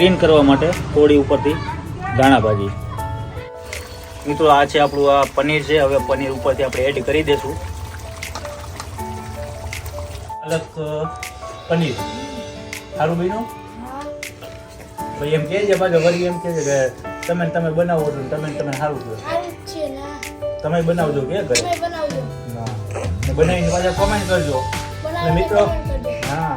Green કરવા માટે થોડી ઉપરથી દાણા ભાજી. મિત્રો આ છે આપણું આ પનીર છે. હવે પનીર ઉપરથી આપણે એડ કરી દઈશું. અલગ પનીર. સારું બન્યું? ભાઈ એમ કહે છે પાછો વળી એમ કહે છે કે તમે તમે બનાવો છો તમે તમે સારું છો તમે બનાવજો કે ઘરે? બનાવીને પાછા કોમેન્ટ કરજો. મિત્રો હા.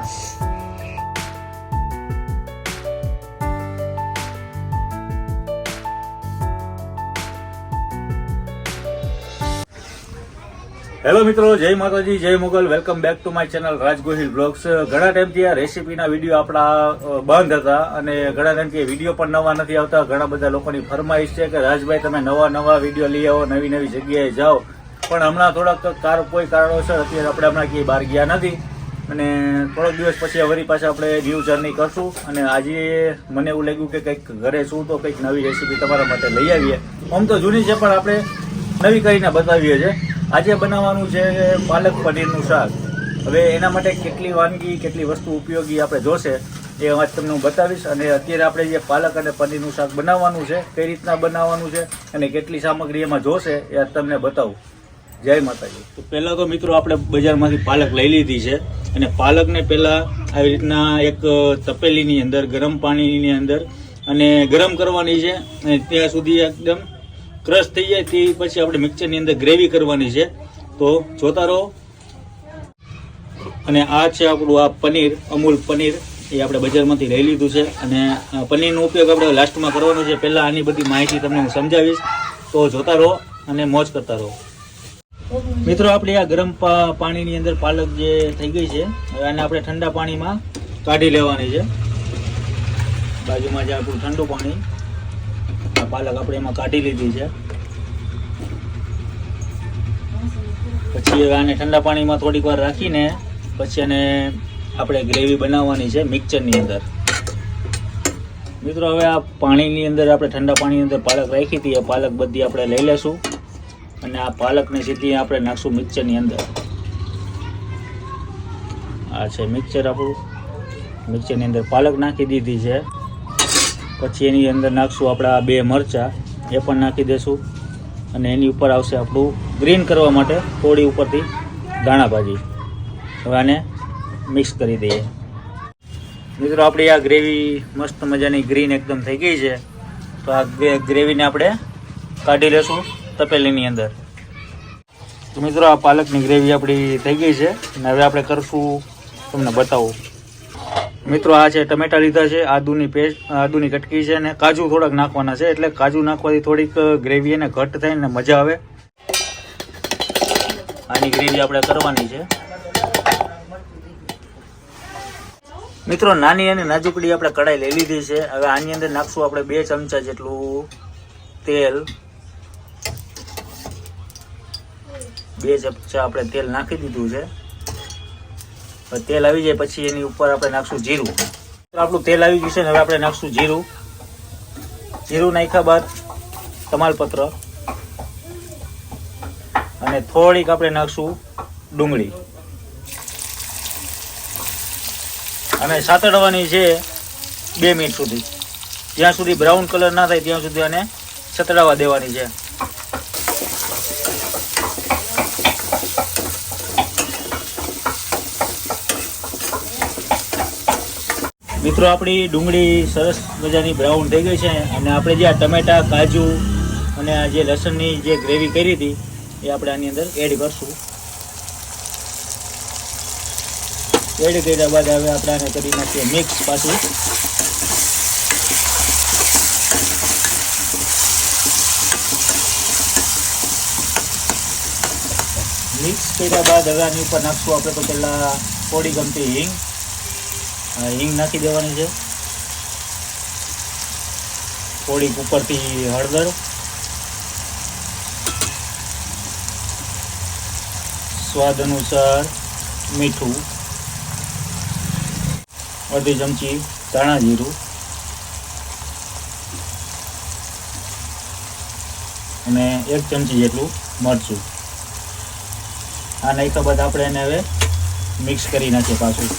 હેલો મિત્રો, જય માતાજી, જય Mogal. Welcome back to my channel Raj Gohil vlogs ઘણા ટાઈમથી આ રેસીપીના વીડિયો આપણા બંધ હતા અને ઘણા ટાઈમથી વીડિયો પણ નવા નથી આવતા. ઘણા બધા લોકોની ફરમાઈશ છે કે, રાજભાઈ, તમે નવા નવા વીડિયો લઈ આવો, નવી નવી જગ્યાએ જાઓ. પણ હમણાં થોડાક કાર, કોઈ કારણોસર અત્યારે આપણે હમણાં ક્યાંય બહાર ગયા નથી. અને થોડોક દિવસ પછી વરી પાછા આપણે ન્યૂ જર્ની કરશું. અને આજે મને એવું લાગ્યું કે કંઈક ઘરે શું તો કંઈક નવી રેસીપી તમારા માટે લઈ આવીએ. આમ તો જૂની છે, પણ આપણે નવી કરીને બતાવીએ છીએ આજે બનાવવાનું છે પાલક પનીરનું શાક. હવે એના માટે કેટલી વાનગી, કેટલી વસ્તુ ઉપયોગી આપણે જોશે એ વાત તમને હું બતાવીશ. અને અત્યારે આપણે જે પાલક અને પનીરનું શાક બનાવવાનું છે, કઈ રીતના બનાવવાનું છે અને કેટલી સામગ્રી એમાં જોશે એ આજ તમને બતાવું. જય માતાજી. તો પહેલાં તો મિત્રો આપણે બજારમાંથી પાલક લઈ લીધી છે અને પાલકને પહેલાં આવી રીતના એક તપેલીની અંદર, ગરમ પાણીની અંદર અને ગરમ કરવાની છે અને ત્યાં સુધી એકદમ ક્રશ થઈ જાય તે પછી આપણે મિક્સરની અંદર ગ્રેવી કરવાની છે. તો જોતા રહો. અને આ છે આપણું આ પનીર, અમૂલ પનીર. એ આપણે બજારમાંથી લઈ લીધું છે. અને પનીરનો ઉપયોગ આપણે લાસ્ટમાં કરવાનો છે. પહેલાં આની બધી માહિતી તમને હું સમજાવીશ. તો જોતા રહો અને મોજ કરતા રહો. મિત્રો, આપણે આ ગરમ પાણીની અંદર પાલક જે થઈ ગઈ છે, હવે આને આપણે ઠંડા પાણીમાં કાઢી લેવાની છે. બાજુમાં જે આપણું ઠંડુ પાણી. આ પાલક આપણે એમાં કાઢી લીધી છે. પછી આને ઠંડા પાણીમાં થોડીક વાર રાખીને પછી એને આપણે ગ્રેવી બનાવવાની છે મિક્સરની અંદર. મિત્રો હવે આ પાણીની અંદર આપણે ઠંડા પાણીની અંદર પાલક રાખી હતી, એ પાલક બધી આપણે લઈ લેશું અને આ પાલકને સીધી આપણે નાખશું મિક્સરની અંદર. આ છે મિક્સર આપણું. મિક્સરની અંદર પાલક નાખી દીધી છે. પછી એની અંદર નાખશું આપણા બે મરચાં, એ પણ નાખી દેશું. અને એની ઉપર આવશે આપણું ગ્રીન કરવા માટે થોડી ઉપરથી દાણા ભાજી. હવે આને મિક્સ કરી દઈએ. મિત્રો, આપણી આ ગ્રેવી મસ્ત મજાની ગ્રીન એકદમ થઈ ગઈ છે. તો આ ગ્રેવીને આપણે કાઢી લેશું તપેલીની અંદર. તો મિત્રો, આ પાલકની ગ્રેવી આપણી થઈ ગઈ છે. અને હવે આપણે કરશું, તમને બતાવું. મિત્રો, આ છે ટમેટા લીધા છે, આદુની પેસ્ટ, આદુની કટકી છે અને કાજુ થોડાક નાખવાના છે, એટલે કાજુ નાખવાથી થોડીક ગ્રેવી એને ઘટ થાય ને મજા આવે. આની ગ્રેવી આપણે કરવાની છે. મિત્રો, નાની અને નાજુકડી આપણે કઢાઈ લઈ લીધી છે. હવે આની અંદર નાખશું આપણે બે ચમચા જેટલું તેલ. બે ચમચા આપણે તેલ નાખી દીધું છે. તેલ આવી જાય પછી એની ઉપર આપણે નાખશું જીરું. આપણું તેલ આવી ગયું છે ને હવે આપણે નાખશું જીરું. જીરું નાખ્યા બાદ તમાલપત્ર. અને થોડીક આપણે નાખશું ડુંગળી. અને સાતડવાની છે બે મિનિટ સુધી. જ્યાં સુધી બ્રાઉન કલર ના થાય ત્યાં સુધી આને સતડાવા દેવાની છે. મિત્રો, આપણી ડુંગળી સરસ મજાની બ્રાઉન થઈ ગઈ છે અને આપણે જે આ ટમેટા, કાજુ અને આ જે લસણની જે ગ્રેવી કરી હતી, એ આપણે આની અંદર એડ કરશું. એડ કર્યા બાદ હવે આપણે આને કરી નાખીએ મિક્સ પાછું. મિક્સ કર્યા બાદ હવે આની ઉપર નાખશું આપણે તો પહેલાં થોડી ગમતી હિંગ. હિંગ નાખી દેવાની છે. થોડીક ઉપરથી હળદર. સ્વાદ અનુસાર મીઠું. અડધી ચમચી ધાણા જીરું. અને એક ચમચી જેટલું મરચું. આ નાખ્યા બાદ આપણે એને હવે મિક્સ કરી નાખીએ પાછું.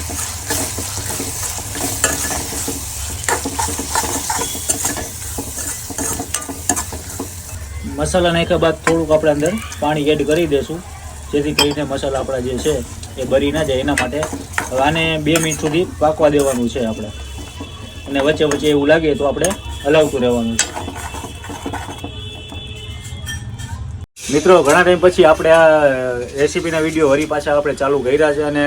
મસાલા નાખ્યા બાદ થોડુંક આપણે અંદર પાણી એડ કરી દઈશું જેથી કરીને મસાલા આપણા જે છે એ બરી ના જાય એના માટે. આને બે મિનિટ સુધી પાકવા દેવાનું છે આપણે. અને વચ્ચે વચ્ચે એવું લાગે તો આપણે હલાવતું રહેવાનું છે. મિત્રો, ઘણા ટાઈમ પછી આપણે આ રેસીપીના વીડિયો વરી પાછા આપણે ચાલુ કર્યા છે અને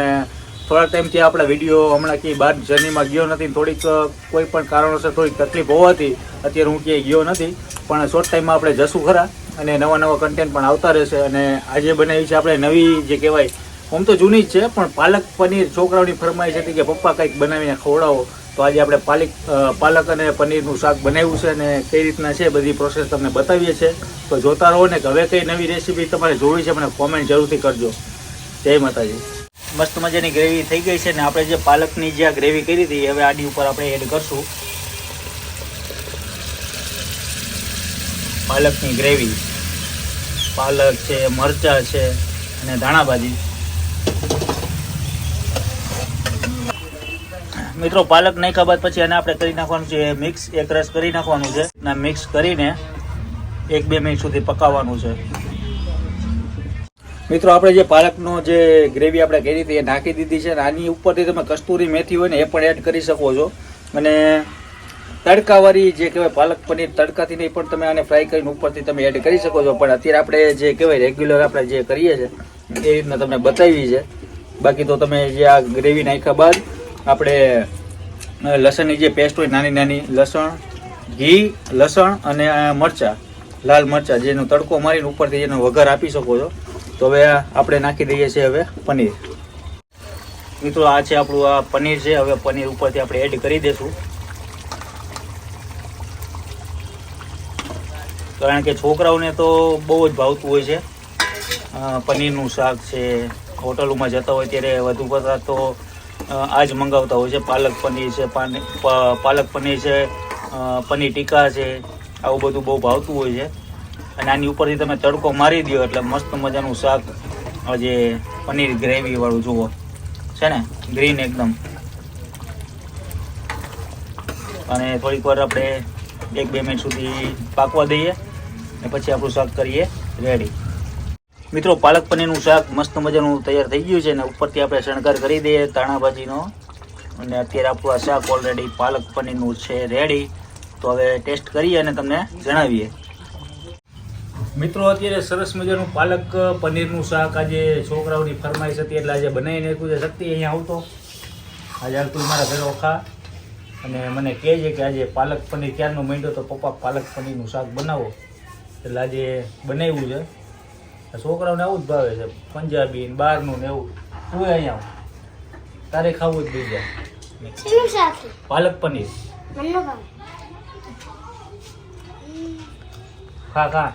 થોડા ટાઈમથી આપણા વીડિયો હમણાં ક્યાંય બહાર જર્નીમાં ગયો નથી થોડીક કોઈ પણ કારણોસર થોડીક તકલીફ હોવાથી અત્યારે હું ક્યાંય ગયો નથી. પણ શોર્ટ ટાઈમમાં આપણે જશું ખરા અને નવા નવા કન્ટેન્ટ પણ આવતા રહેશે અને આજે બનાવી છે આપણે નવી જે કહેવાય, આમ તો જૂની જ છે, પણ પાલક પનીર છોકરાઓની ફરમાઈશ હતી કે પપ્પા કંઈક બનાવીને ખવડાવો. તો આજે આપણે પાલક પાલક અને પનીરનું શાક બનાવ્યું છે અને કઈ રીતના છે બધી પ્રોસેસ તમને બતાવીએ છીએ. તો જોતા રહો ને કે હવે કઈ નવી રેસીપી તમારે જોવી છે મને કોમેન્ટ જરૂરથી કરજો. જય માતાજી. મસ્ત મજાની ગ્રેવી થઈ ગઈ છે ને આપણે જે પાલકની જે ગ્રેવી કરી હતી હવે આડી ઉપર આપણે એડ કરશું. પાલકની ગ્રેવી પાલક છે, મરચા છે અને ધાણાભાજી. મિત્રો, પાલક નાખ્યા બાદ પછી એને આપણે કરી નાખવાનું છે મિક્સ એક રસ કરી નાખવાનું છે. મિક્સ કરીને એક બે મિનિટ સુધી પકાવવાનું છે. મિત્રો, આપણે જે પાલકનો જે ગ્રેવી આપણે કરી હતી, એ નાખી દીધી છે અને આની ઉપરથી તમે કસ્તુરી મેથી હોય ને, એ પણ એડ કરી શકો છો. અને તડકાવાળી જે કહેવાય પાલક પનીર, તડકાથી નહીં, પણ તમે આને ફ્રાય કરીને ઉપરથી તમે એડ કરી શકો છો. પણ અત્યારે આપણે જે કહેવાય રેગ્યુલર આપણે જે કરીએ છીએ, એ રીતના તમને બતાવી છે. બાકી તો તમે જે આ ગ્રેવી નાખ્યા બાદ આપણે લસણની જે પેસ્ટ હોય, નાની નાની, લસણ, ઘી, લસણ અને મરચાં, લાલ મરચાં, જેનો તડકો મારીને ઉપરથી એનો વઘાર આપી શકો છો. તો હવે આપણે નાખી દઈએ છીએ હવે પનીર. મિત્રો, આ છે આપણું આ પનીર છે. હવે પનીર ઉપરથી આપણે એડ કરી દઈશું. કારણ કે છોકરાઓને તો બહુ જ ભાવતું હોય છે. પનીરનું શાક છે. હોટલોમાં જતા હોય ત્યારે વધુ પડતા તો આ જ મંગાવતા હોય છે. પાલક પનીર છે પાલક પનીર છે પનીર ટીકા છે. આવું બધું બહુ ભાવતું હોય છે. અને આની ઉપરથી તમે તડકો મારી દો એટલે મસ્ત મજાનું શાક જે પનીર ગ્રેવી વાળું, જુઓ. છે ને? ગ્રીન એકદમ. અને થોડીક વાર આપણે એક, બે મિનિટ સુધી પાકવા દઈએ અને પછી આપણું શાક કરીએ રેડી મિત્રો, પાલક પનીરનું શાક મસ્ત મજાનું તૈયાર થઈ ગયું છે ને ઉપરથી આપણે શણગાર કરી દઈએ ધાણાભાજીનો અને અત્યારે આપણું આ શાક ઓલરેડી પાલક પનીરનું છે રેડી તો હવે ટેસ્ટ કરીએ અને તમને જણાવીએ. મિત્રો અત્યારે સરસ મજાનું પાલક પનીરનું શાક આજે છોકરાઓની ફરમાઈશ હતી એટલે આજે બનાવીને નાખ્યું છે. શક્તિ અહીંયા આવતો. આજે હાલ તું મારા ઘરે ખા અને મને કહે છે કે આજે પાલક પનીર ક્યારનો માંડ્યો તો પપ્પા પાલક પનીરનું શાક બનાવો. એટલે આજે બનાવ્યું છે. છોકરાઓને આવું જ ભાવે છે. પંજાબી બહારનું ને એવું. તું અહીંયા આવ. તારે ખાવું જ બીજા? પાલક પનીર. ખા ખા.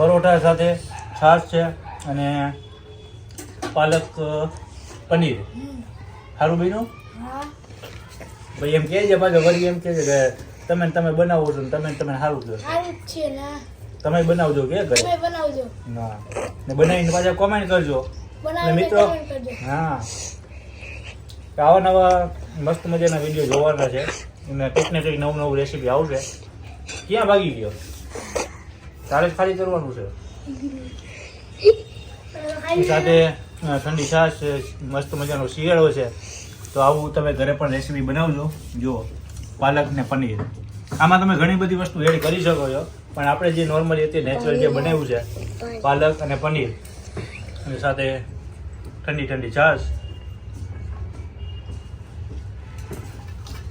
પરોઠા સાથે છાશ છે અને પાલક પનીર. સારું બીનું ભાઈ એમ કહે છે પાછો વળી એમ કહે છે કે તમે તમે બનાવો છો તમે તમે સારું છો. તમે બનાવજો કે ઘરે? બનાવજો. ના. ને બનાવીને પાછા કોમેન્ટ કરજો. ને મિત્રો- હા. આવા નવા મસ્ત મજાના વીડિયો જોવાના છે. અને કંઈક ને કંઈક નવું નવું રેસીપી આવશે. ક્યાં ભાગી ગયો? તારે જ ખાલી કરવાનું છે? સાથે ઠંડી છાશ મસ્ત મજાનો શિયાળો છે. તો આવું તમે ઘરે પણ રેસીપી બનાવજો. જુઓ પાલક ને પનીર. આમાં તમે ઘણી બધી વસ્તુ એડ કરી શકો છો. પણ આપણે જે નોર્મલી અત્યારે નેચરલ જે બનાવ્યું છે પાલક અને પનીર અને સાથે ઠંડી ઠંડી છાશ.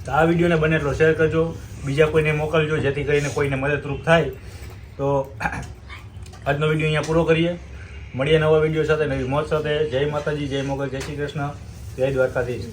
તો આ વિડીયોને બને એટલો શેર કરજો. બીજા કોઈને મોકલજો જેથી કરીને કોઈને મદદરૂપ થાય. તો આજનો વીડિયો અહીંયા પૂરો કરીએ. મળીએ નવા વીડિયો સાથે, નવી મોજ સાથે. જય માતાજી, જય મોગલ, જય શ્રી કૃષ્ણ. જય દ્વારકાધીશ.